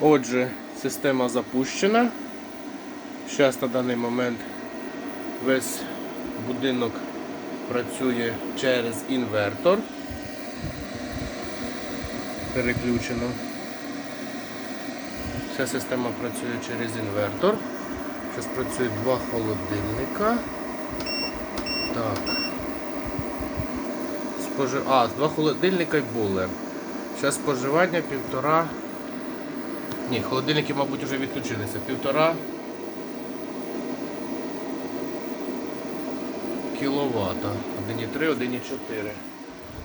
Отже, система запущена. Зараз на даний момент весь будинок працює через інвертор. Переключено. Вся система працює через інвертор. Зараз працює два холодильника. Так. Спожи... А, два холодильника і булер. Зараз споживання півтора. Ні, холодильники, мабуть, вже відключилися. Півтора кіловата. 1,3, 1,4.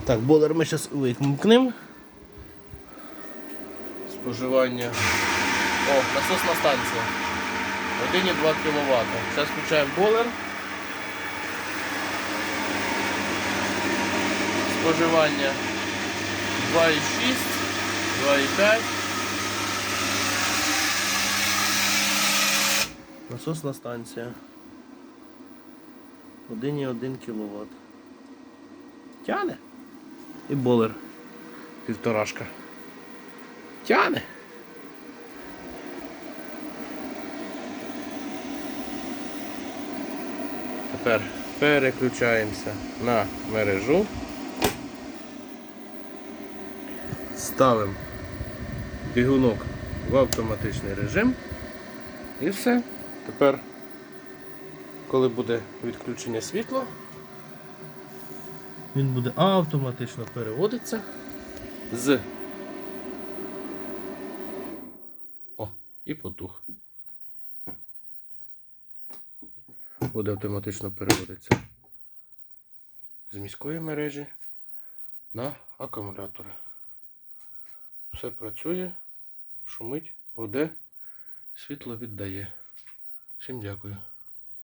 Так, болер ми зараз вимкнемо. Споживання. О, насосна станція. 1,2 кВт. Зараз включаємо болер. Споживання 2,6, 2,5. Насосна станція. 1,1 кВт. Тяне. І болер. Півторашка. Тяне. Тепер переключаємося на мережу. Ставимо бігунок в автоматичний режим. І все. Тепер, коли буде відключення світла, він буде автоматично переводитися з. О, і потух. Буде автоматично переводитися з міської мережі на акумулятори. Все працює, шумить, гуде, світло віддає. Всім дякую.